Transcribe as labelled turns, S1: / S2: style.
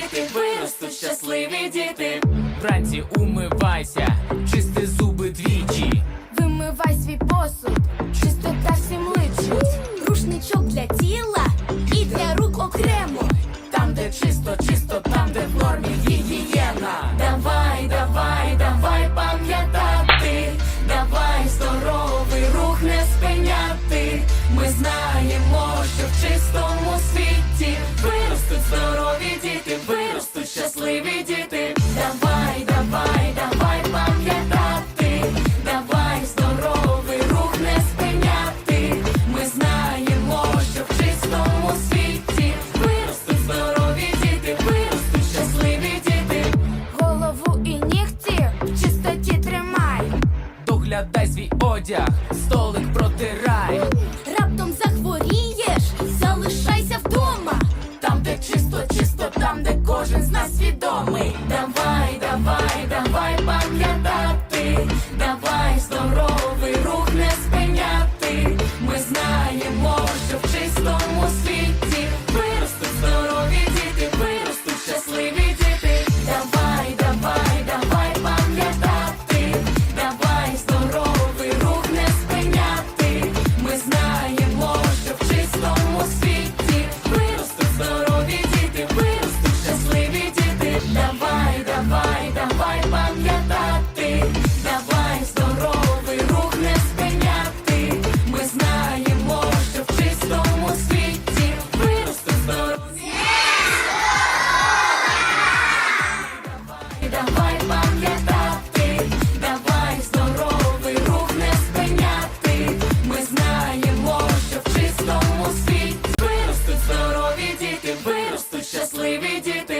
S1: діти, виростуть щасливі діти. Вранці умивайся, чисти.
S2: доглядай свій одяг, столик протирай.
S1: Раптом захворієш, залишайся вдома.
S2: Там, де чисто, чисто, там, де кожен з нас
S1: свідомий. Давай Діти виростуть щасливі діти.